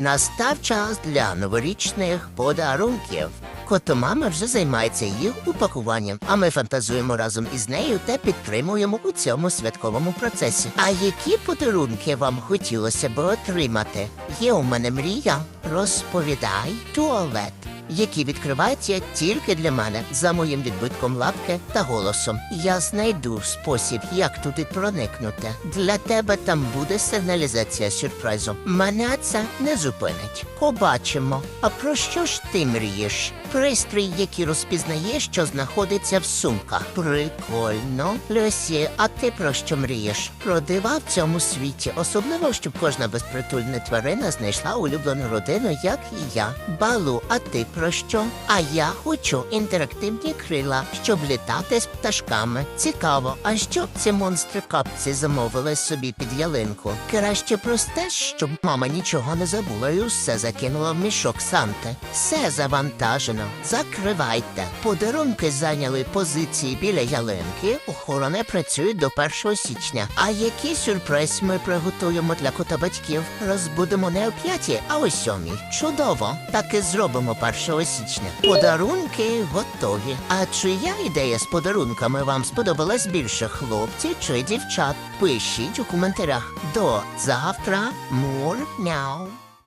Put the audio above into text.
Настав час для новорічних подарунків. Котомама вже займається їх упакуванням, а ми фантазуємо разом із нею та підтримуємо у цьому святковому процесі. А які подарунки вам хотілося б отримати? Є у мене мрія. Розповідай туалет, який відкривається тільки для мене за моїм відбитком лапки та голосом. Я знайду спосіб, як туди проникнути. Для тебе там буде сигналізація сюрпризу. Мене це не зупинить. Побачимо. А про що ж ти мрієш? Пристрій, який розпізнає, що знаходиться в сумках. Прикольно. Люсі, а ти про що мрієш? Про дива в цьому світі, особливо, щоб кожна безпритульна тварина знайшла улюблену родину, як і я. Балу, а ти про що? А я хочу інтерактивні крила, щоб літати з пташками. Цікаво, а що ці монстри капці замовили собі під ялинку? Краще просте, щоб мама нічого не забула і усе закинула в мішок Санти. Все завантажено. Закривайте. Подарунки зайняли позиції біля ялинки. Охорони працюють до 1 січня. А який сюрприз ми приготуємо для кота батьків? Розбудемо не о п'ятій, а о сьомій. Чудово. Так і зробимо 1 січня. Подарунки готові. А чия ідея з подарунками вам сподобалась більше хлопці чи дівчат? Пишіть у коментарях. До завтра. Мур мяу.